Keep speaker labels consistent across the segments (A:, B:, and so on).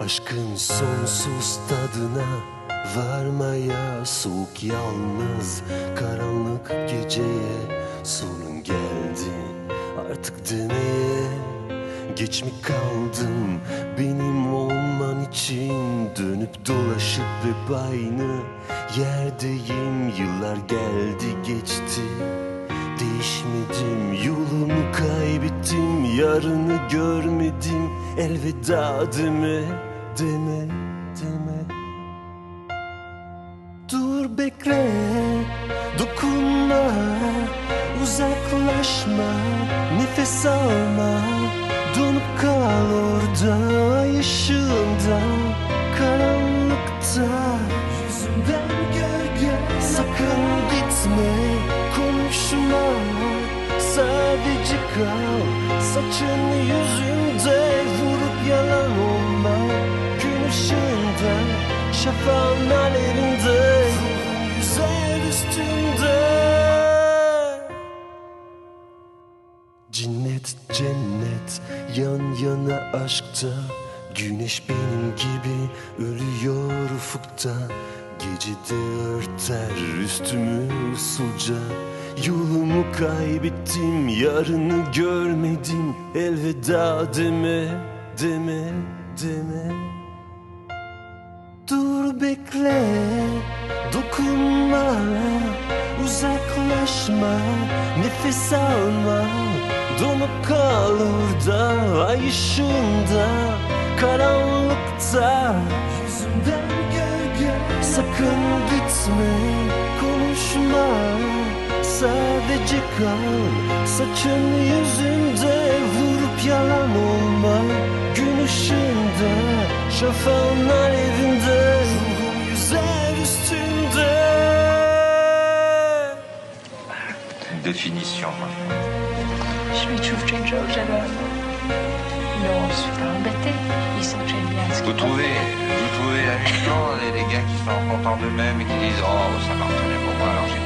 A: Aşkın sonsuz tadına varmaya Soğuk yalnız karanlık geceye Sonun geldi artık demeye. Geç mi kaldım benim olman için? Dönüp dolaşıp hep aynı yerdeyim. Yıllar geldi geçti Değişmedim yolumu kaybettim Yarını görmedim. Elveda deme deme deme. Dur bekle dokunma uzaklaşma nefes alma. Donup kal orada ışığında Sadece kal saçın yüzümde vurup yalan olma. Gün ışığında şafağın alevinde güzel üstünde. Cinnet cennet yan yana aşkta. Güneş benim gibi ölüyor ufukta. Gecede örter üstümü usulca Yolumu kaybettim yarını görmedim. Elveda deme deme deme. Dur bekle dokunma uzaklaşma. Nefes alma donup kal orada ay ışığında karanlıkta. Yüzümden gölge sakın gitme konuşma sadece kal saçın yüzünde vurup yalan olma gün ışığında şafağın alevinde ruhum yüzer üstünde
B: Définition.
C: Je lui trouve très drôle, j'adore. Non, je suis pas embêtée. Ils sont très bien ce
B: Vous trouvez, vous trouvez amusant les, les gars qui sont contents d'eux-mêmes et qui disent Oh, ça bien pour moi, alors j'ai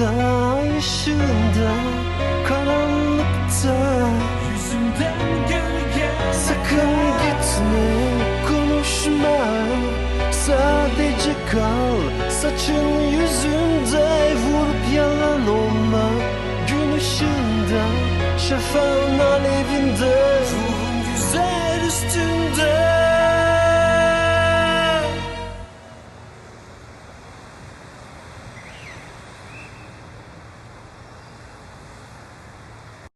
A: ay ışığında karanlıkta. Yüzümden gölge sakın gitme konuşma. Sadece kal saçın yüzünde vurup yalan olma. Gün ışığında şafağın alevinde. Ruhum güzel üstünde